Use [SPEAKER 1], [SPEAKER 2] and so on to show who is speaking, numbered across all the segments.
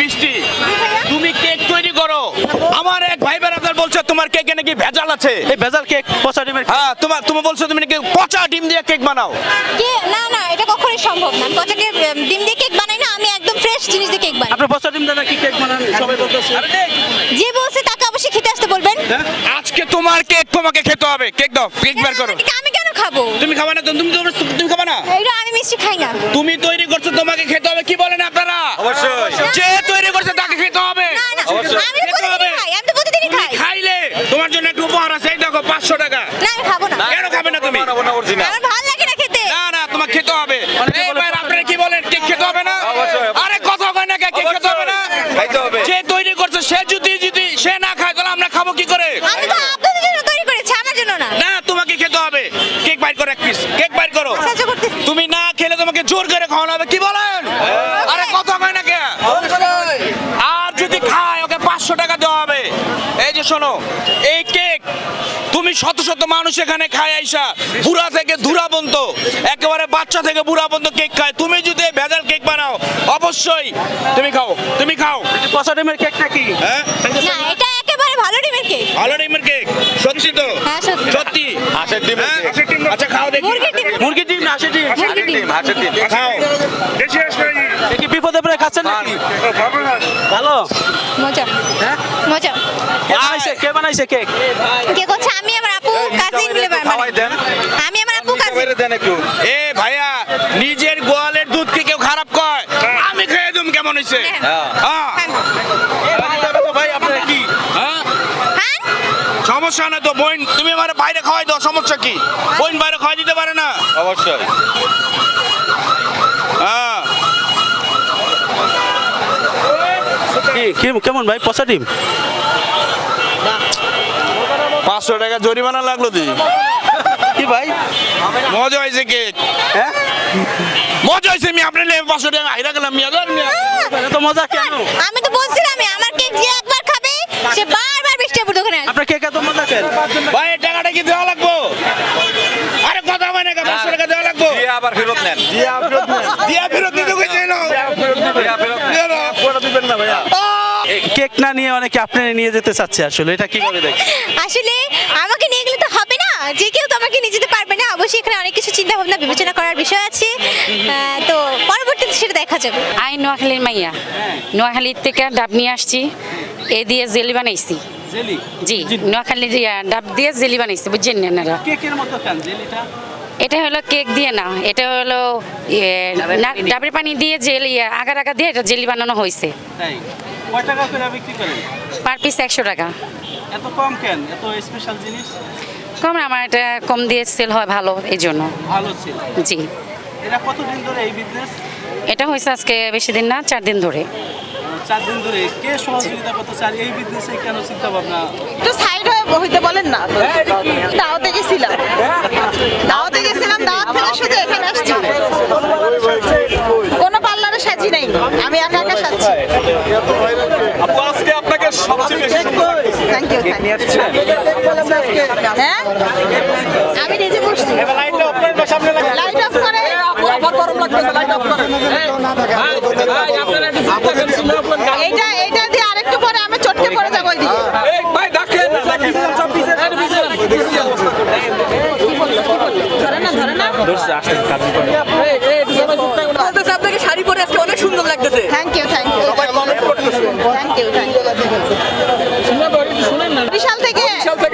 [SPEAKER 1] বৃষ্টি। তুমি কেক তৈরি করো। আমার এক ভাই বেড়াদার বলছে তোমার কেকে নাকি ভেজাল আছে?
[SPEAKER 2] এই ভেজাল কেক পচা ডিমের
[SPEAKER 1] হ্যাঁ তোমার তুমি বলছো তুমি নাকি পচা ডিম দিয়ে কেক বানাও?
[SPEAKER 3] কে? না না এটা কখনোই সম্ভব না। পচাকে ডিম দিয়ে কেক বানাই না আমি একদম ফ্রেশ জিনিস দিয়ে কেক বানাই।
[SPEAKER 2] আপনি পচা ডিম দেন কি কেক বানান? সবাই বলতেছে।
[SPEAKER 3] যে বলছে তাকে অবশ্যই খেতে আসতে বলবেন।
[SPEAKER 1] আজকে তোমার কেক তোমাকে খেতে হবে। কেক দাও কেক বের করো।
[SPEAKER 3] আমি কেন খাব?
[SPEAKER 1] তুমি খাবা না তো? তুমি তুমি তুমি খাবা না?
[SPEAKER 3] এটা আমি মিষ্টি খাই না।
[SPEAKER 1] তুমি তৈরি তোমাকে খেতে হবে কি বলেন আপনারা?
[SPEAKER 4] অবশ্যই।
[SPEAKER 1] যে তৈরি করছে তাকে খেতে হবে। খাইলে তোমার জন্য একটু উপহার আছে এই দেখো পাঁচশো টাকা।
[SPEAKER 3] না আমি খাব না।
[SPEAKER 1] কেন খাবে না তুমি?
[SPEAKER 4] বানাবো না অরিজিনাল।
[SPEAKER 3] আমার ভালো লাগে না খেতে।
[SPEAKER 1] না না তোমার খেতে হবে।
[SPEAKER 2] অনেকে
[SPEAKER 1] এই
[SPEAKER 2] বলে
[SPEAKER 1] ভাই, আপনারা কি বলেন? কেক খেতে হবে না? আরে কথা কয় না কেক খেতে হবে না?
[SPEAKER 4] খাইতে হবে।
[SPEAKER 1] যে তৈরি করছে সে যদি যদি সে না খায় তাহলে আমরা খাব কি করে?
[SPEAKER 3] আমি তো আপনাদের জন্য তৈরি করেছি আমার জন্য না।
[SPEAKER 1] না তোমাকে খেতে হবে। কেক বাইর করো এক পিস কেক বাইর করো। তুমি না খেলে তোমাকে জোর করে খাওয়ানো হবে কি বলেন আরে কথা কয় না কে আর যদি খায় ওকে পাঁচশো টাকা দেওয়া হবে এই যে শোনো এই কেক তুমি শত শত মানুষ এখানে খায় আইসা বুড়া থেকে ধুরা পর্যন্ত একেবারে বাচ্চা থেকে বুড়া পর্যন্ত কেক খায়। তুমি যদি ভেজাল কেক বানাও অবশ্যই তুমি খাও তুমি খাও।
[SPEAKER 2] পচা ডিমের কেক নাকি?
[SPEAKER 1] হ্যাঁ?
[SPEAKER 3] না এটা একেবারে ভালো ডিমের কেক।
[SPEAKER 1] ভালো ডিমের কেক সত্যি তো?
[SPEAKER 3] হ্যাঁ, সত্যি।
[SPEAKER 1] সত্যি?
[SPEAKER 4] হাঁসের ডিম
[SPEAKER 1] হ্যাঁ? আচ্ছা খাও দেখি।
[SPEAKER 3] মুরগির ডিম।
[SPEAKER 2] না হাঁসের ডিম?
[SPEAKER 3] মুরগির ডিম।
[SPEAKER 4] হাঁসের ডিম
[SPEAKER 1] খাও।
[SPEAKER 2] এ কি বিপদে পড়ে খাচ্ছেন নাকি? ভালো?
[SPEAKER 3] মজা।
[SPEAKER 2] হ্যাঁ?
[SPEAKER 3] মজা।
[SPEAKER 2] কে বানাইছে কে বানাইছে কেক
[SPEAKER 3] কে করছে? আমি আমার আপু কাজিন মিলে বানাই।
[SPEAKER 4] দেন।
[SPEAKER 3] আমি আমার আপু কাজিন।
[SPEAKER 4] দেন একটু।
[SPEAKER 1] এ ভাইয়া নিজের গোয়ালের দুধ কি কেউ খারাপ কয়? আমি খেয়ে দুম কেমন হয়েছে
[SPEAKER 4] হ্যাঁ।
[SPEAKER 1] হ্যাঁ।
[SPEAKER 2] ভাই আপনারা কি?
[SPEAKER 1] হ্যাঁ?
[SPEAKER 3] হ্যাঁ?
[SPEAKER 1] সমস্যা না তো বোন তুমি আমার বাইরে খাওয়াই দাও সমস্যা কি? বোন বাইরে খাওয়াই দিতে পারে না।
[SPEAKER 4] অবশ্যই
[SPEAKER 1] হ্যাঁ
[SPEAKER 2] কি কি- কেমন ভাই? পচা ডিম?
[SPEAKER 1] পাঁচশো টাকা জরিমানা লাগল দি।
[SPEAKER 2] কি ভাই?
[SPEAKER 1] মজা হয়েছে কেক।
[SPEAKER 2] হ্যাঁ?
[SPEAKER 1] মজা হয়েছে আমি আপনার লেগে পাঁচশো টাকা হাইরা গেলাম মিয়া মিয়া।
[SPEAKER 2] এত মজা কেন?
[SPEAKER 3] আমি তো বলছিলাম আমার কেক যে একবার খাবে সে বারবার বৃষ্টি হবে দোকানে।
[SPEAKER 2] আপনার কেক এত মজা কেন?
[SPEAKER 1] ভাই এই টাকাটা কি দেওয়া লাগবো? আরে কথা মানে পাঁচশো টাকা দেওয়া লাগবো?
[SPEAKER 4] দিয়ে আবার ফেরত নেন।
[SPEAKER 1] দিয়া ফেরত নেন। দিয়ে ফেরত দিতে গেছে না।
[SPEAKER 4] দিয়া ফেরত নেন।
[SPEAKER 2] কেক না নিয়ে অনেকে আপনি নিয়ে যেতে চাচ্ছে আসলে এটা কীভাবে দেখেন?
[SPEAKER 3] আসলে আমাকে নিয়ে গেলে তো হবে না যে কেউ তো আমাকে নিয়ে যেতে পারবে না অবশ্যই এখানে অনেক কিছু চিন্তা ভাবনা বিবেচনা করার বিষয় আছে। তো পরবর্তীতে সেটা দেখা যাবে।
[SPEAKER 5] আই নোয়াখালীর মাইয়া নোয়াখালীর থেকে ডাব নিয়ে আসছি এ দিয়ে জেলি বানাইছি।
[SPEAKER 2] জেলি?
[SPEAKER 5] জি নোয়াখালীর ডাব দিয়ে জেলি বানাইছি বুঝছেন না আপনারা?
[SPEAKER 2] কেকের মতো কেন জেলিটা?
[SPEAKER 5] এটা হলো কেক দিয়ে না এটা হলো ইয়ে, না- ডাবের পানি দিয়ে জেলি ইয়া, আগার আগা দিয়ে এটা জেলি বানানো হয়েছে।
[SPEAKER 2] তাই? কয় টাকা করে বিক্রি করেন?
[SPEAKER 5] পার পিস একশো টাকা।
[SPEAKER 2] এত কম কেন? এত স্পেশাল জিনিস?
[SPEAKER 5] কম আমার এটা কম দিয়ে সেল হয় ভালো এই জন্য।
[SPEAKER 2] ভালো ছিল
[SPEAKER 5] জি।
[SPEAKER 2] এটা কতদিন ধরে এই বিজনেস
[SPEAKER 5] এটা হয়েছে আজকে বেশি দিন না চার দিন ধরে।
[SPEAKER 2] চার দিন ধরে। কে সহযোগিতা করতে চান এই বিজনেসে কেন চিন্তা ভাবনা
[SPEAKER 6] একটু সাইড হয়ে হইতে বলেন না। দাওয়াতে গেছিলাম। দাওয়াতে গেছিলাম দাওয়াত থেকে শুধু এখানে আসছি। কোনো পার্লারে সাজি নাই। আমি একা একা সাজছি
[SPEAKER 4] আপু আজকে আপনাকে সবচেয়ে বেশি
[SPEAKER 6] থ্যাংক ইউ হ্যাঁ? আমি নিজে বসছি। লাইট অফ করে এইটা এইটা দিয়ে আরেকটু পরে আমি চটকে পড়ে যাব ওইদিকে ধরে না ধরে না।
[SPEAKER 7] বলতেছে আপনাকে শাড়ি পরে আজকে অনেক সুন্দর লাগতেছে।
[SPEAKER 6] Thank you thank you thank you thank you Bishal থেকে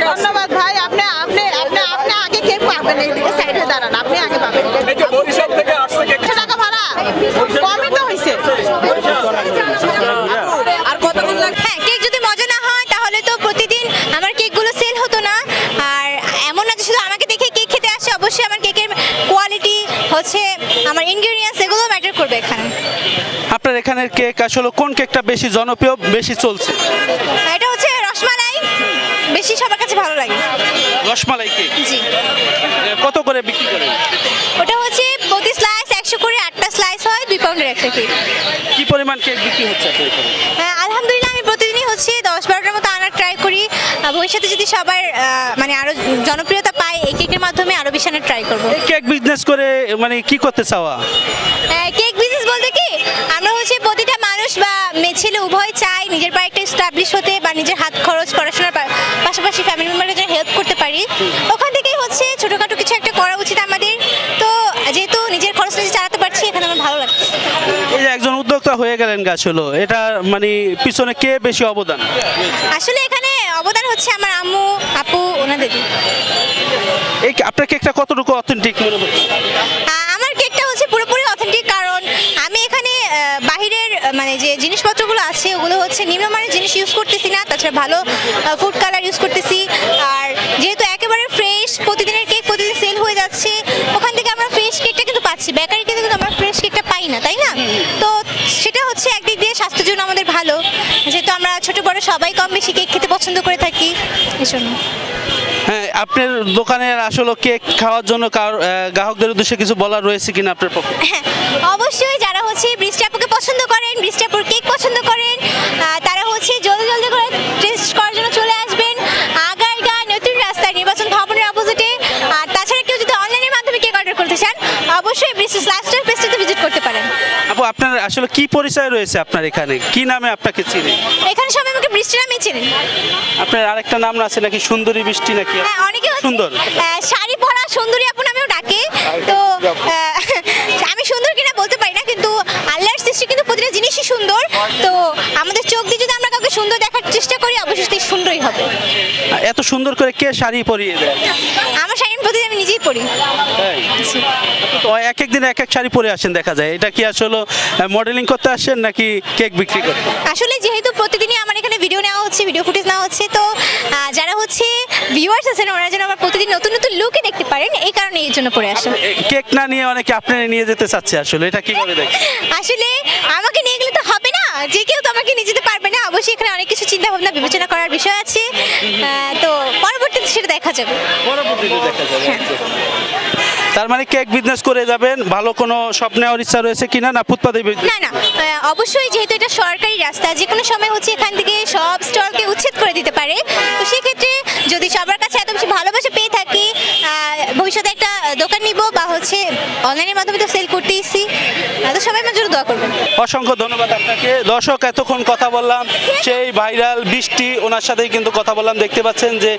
[SPEAKER 6] ধন্যবাদ ভাই আপনি আপনি আপনি আপনি আগে কে পাবেন এইদিকে সাইডে দাঁড়ান আপনি আগে পাবেন। একশো টাকা ভাড়া। কমই তো হয়েছে
[SPEAKER 7] আর কতক্ষণ লাগবে?
[SPEAKER 3] হ্যাঁ কেক যদি মজা না হয় তাহলে তো প্রতিদিন আমার কেকগুলো সেল হতো না। আর এমন না যে শুধু আমাকে দেখে কেক খেতে আসে অবশ্যই আমার কেকের কোয়ালিটি হচ্ছে আমার ইনগ্রিডিয়েন্টস এগুলো ম্যাটার করবে এখানে।
[SPEAKER 2] আপনার এখানের কেক আসলে কোন কেকটা বেশি জনপ্রিয় বেশি চলছে?
[SPEAKER 3] এটা হচ্ছে রসমালাই বেশি সবার কাছে ভালো লাগে।
[SPEAKER 2] রসমালাই কেক
[SPEAKER 3] জি।
[SPEAKER 2] কত করে বিক্রি করেন?
[SPEAKER 3] ওটা হচ্ছে প্রতি স্লাইস একশো করে আটটা স্লাইস হয় দুই পাউন্ডের একটা কেক
[SPEAKER 2] কি পরিমাণ কেক বিক্রি হচ্ছে আপনার এখানে?
[SPEAKER 3] হ্যাঁ আলহামদুলিল্লাহ আমি প্রতিদিনই হচ্ছে দশ বারোটার মতো আনার ট্রাই করি। আহ, ভবিষ্যতে যদি সবার আহ, মানে আরও জনপ্রিয়তা পায় এই কেকের মাধ্যমে আরও বেশি আনার ট্রাই করব।
[SPEAKER 2] এই কেক বিজনেস করে মানে কি করতে চাওয়া
[SPEAKER 3] কেক বিজনেস বলতে কি আমরা হচ্ছে প্রতিটা মানুষ বা মে- ছেলে উভয় চায় নিজের পায়ে একটা স্টাবলিশ হতে বা নিজের হাত খরচ পড়াশোনার পাশাপাশি ফ্যামিলি মেম্বারকে যেন হেল্প করতে পারি। ওখান থেকেই হচ্ছে ছোটোখাটো কিছু একটা করা উচিত আমাদের। তো যেহেতু নিজের খরচ নিজে চালাতে পারছি এখানে আমার ভালো লাগছে।
[SPEAKER 2] এই যে একজন উদ্যোক্তা হয়ে গেলেন গাছ হলো এটা মানে পিছনে কে বেশি অবদান?
[SPEAKER 3] আসলে এখানে অবদান হচ্ছে আমার আম্মু আপু ওনাদেরই।
[SPEAKER 2] এই আপনার কেকটা কতটুকু অথেন্টিক মনে হচ্ছে
[SPEAKER 3] আ- আমার কেকটা হচ্ছে পুরোপুরি অথেন্টিক কারণ আমি এখানে আহ, বাহিরের আহ, মানে যে জিনিসপত্রগুলো আছে, ওগুলো হচ্ছে নিম্নমানের জিনিস ইউজ করতেছি না, তাছাড়া ভালো ফুড কালার ইউজ করতেছি। আর যেহেতু একেবারে ফ্রেশ প্রতিদিনের কেক প্রতিদিন সেল হয়ে যাচ্ছে, ওখান থেকে আমরা ফ্রেশ কেকটা কিন্তু পাচ্ছি। বেকারি কিন্তু আমরা ফ্রেশ কেকটা পাই না, তাই না? তো সেটা হচ্ছে একদিক দিয়ে স্বাস্থ্যের জন্য আমাদের ভালো। যেহেতু আমরা ছোট বড় সবাই কম বেশি কেক খেতে পছন্দ করে থাকি এই জন্য
[SPEAKER 2] হ্যাঁ আপনার দোকানের আসলে কেক খাওয়ার জন্য গ্রাহকদের উদ্দেশ্যে কিছু বলার রয়েছে কিনা আপনার পক্ষে?
[SPEAKER 3] হ্যাঁ অবশ্যই যারা হচ্ছে বৃষ্টি পছন্দ করেন বৃষ্টি কেক পছন্দ
[SPEAKER 2] আপনার আসলে কি পরিচয় রয়েছে আপনার এখানে? কি নামে আপনাকে চিনে?
[SPEAKER 3] এখানে সবাই আমাকে বৃষ্টি নামে চেনেন
[SPEAKER 2] আপনার আরেকটা নাম আছে নাকি? সুন্দরী বৃষ্টি নাকি?
[SPEAKER 3] হ্যাঁ অনেকে হচ্ছে,
[SPEAKER 2] সুন্দর।
[SPEAKER 3] আহ, শাড়ি পরা সুন্দরী আপু নামেও ডাকে। তো আহ, আমি সুন্দর কিনা বলতে পারি না কিন্তু আল্লাহর সৃষ্টি কিন্তু প্রতিটা জিনিসই সুন্দর। তো আমাদের চোখ দিয়ে যদি আমরা সুন্দর দেখার চেষ্টা করি অবশ্যই সুন্দরই হবে।
[SPEAKER 2] এত সুন্দর করে কে শাড়ি পরিয়ে দেয়?
[SPEAKER 3] আমার শাড়ি প্রতিদিন আমি নিজেই পরি।
[SPEAKER 2] তো এক এক দিন এক এক শাড়ি পরে আসেন দেখা যায়। এটা কি আসলে মডেলিং করতে আসেন নাকি কেক বিক্রি করতে?
[SPEAKER 3] আসলে যেহেতু প্রতিদিনই আমার এখানে ভিডিও নেওয়া হচ্ছে ভিডিও ফুটেজ নেওয়া হচ্ছে তো যারা হচ্ছে ভিউয়ার্স আছেন ওরা যেন আমার প্রতিদিন নতুন নতুন লুকে দেখতে পারেন এই কারণে এই জন্য পরে আসা
[SPEAKER 2] এ, কেক না নিয়ে অনেকে আপনারা নিয়ে যেতে চাচ্ছে আসলে এটা কীভাবে দেখ
[SPEAKER 3] আসলে আমাকে নিয়ে গেলে তো যে কেউ তো আমাকে নিয়ে যেতে পারবে না অবশ্যই এখানে অনেক কিছু চিন্তা ভাবনা বিবেচনা করার বিষয় আছে। তো পরবর্তীতে সেটা দেখা যাবে।
[SPEAKER 2] পরবর্তীতে দেখা যাবে তার মানে কেক বিজনেস করে যাবেন ভালো কোনো স্বপ্ন আর ইচ্ছা রয়েছে কিনা না ফুটপাতে
[SPEAKER 3] না না অবশ্যই যেহেতু এটা সরকারি রাস্তা যে কোনো সময় হচ্ছে এখান থেকে সব স্টলকে উচ্ছেদ করে দিতে পারে তো সেক্ষেত্রে যদি সবার কাছে এত বেশি ভালোবাসা পেয়ে থাকি আহ, ভবিষ্যতে একটা দোকান নিব বা হচ্ছে অনলাইনের মাধ্যমে তো সেল করতেইছি। তো সবাই আমার জন্য দোয়া করবেন।
[SPEAKER 2] অসংখ্য ধন্যবাদ আপনাকে। দর্শক, এতক্ষণ কথা বললাম, সেই ভাইরাল বৃষ্টি, ওনার সাথেই কিন্তু কথা বললাম। দেখতে পাচ্ছেন যে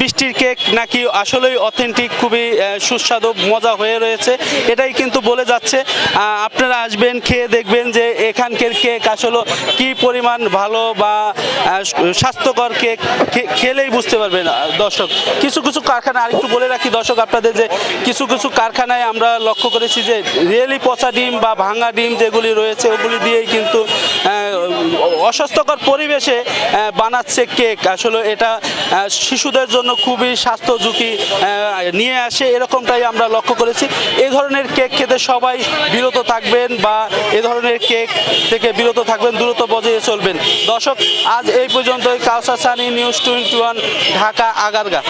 [SPEAKER 2] বৃষ্টির কেক নাকি আসলেই অথেন্টিক খুবই সুস্বাদু, মজা হয়ে রয়েছে। এটাই কিন্তু বলে যাচ্ছে। আপনারা আসবেন, খেয়ে দেখবেন যে এখানকার কেক আসলে কি পরিমাণ ভালো বা স্বাস্থ্যকর কেক খেলেই বুঝতে পারবেন। দর্শক, কিছু কিছু কারখানা আরেকটু বলে রাখি। দর্শক, আপনাদের যে কিছু কিছু কারখানায় আমরা লক্ষ্য করেছি যে রিয়েলি পচা ডিম বা ভাঙা ডিম যেগুলি রয়েছে, ওগুলি দিয়েই কিন্তু অস্বাস্থ্যকর পরিবেশে বানাচ্ছে কেক। আসলে এটা শিশুদের জন্য খুবই স্বাস্থ্য ঝুঁকি নিয়ে আসে, এরকমটাই আমরা লক্ষ্য করেছি। এই ধরনের কেক খেতে সবাই বিরত থাকবেন বা এ ধরনের কেক থেকে বিরত থাকবেন, দ্রুত বজায় চলবেন। দর্শক, আজ এই পর্যন্তই। Kawsar Sunny news twenty one, Dhaka Agargaon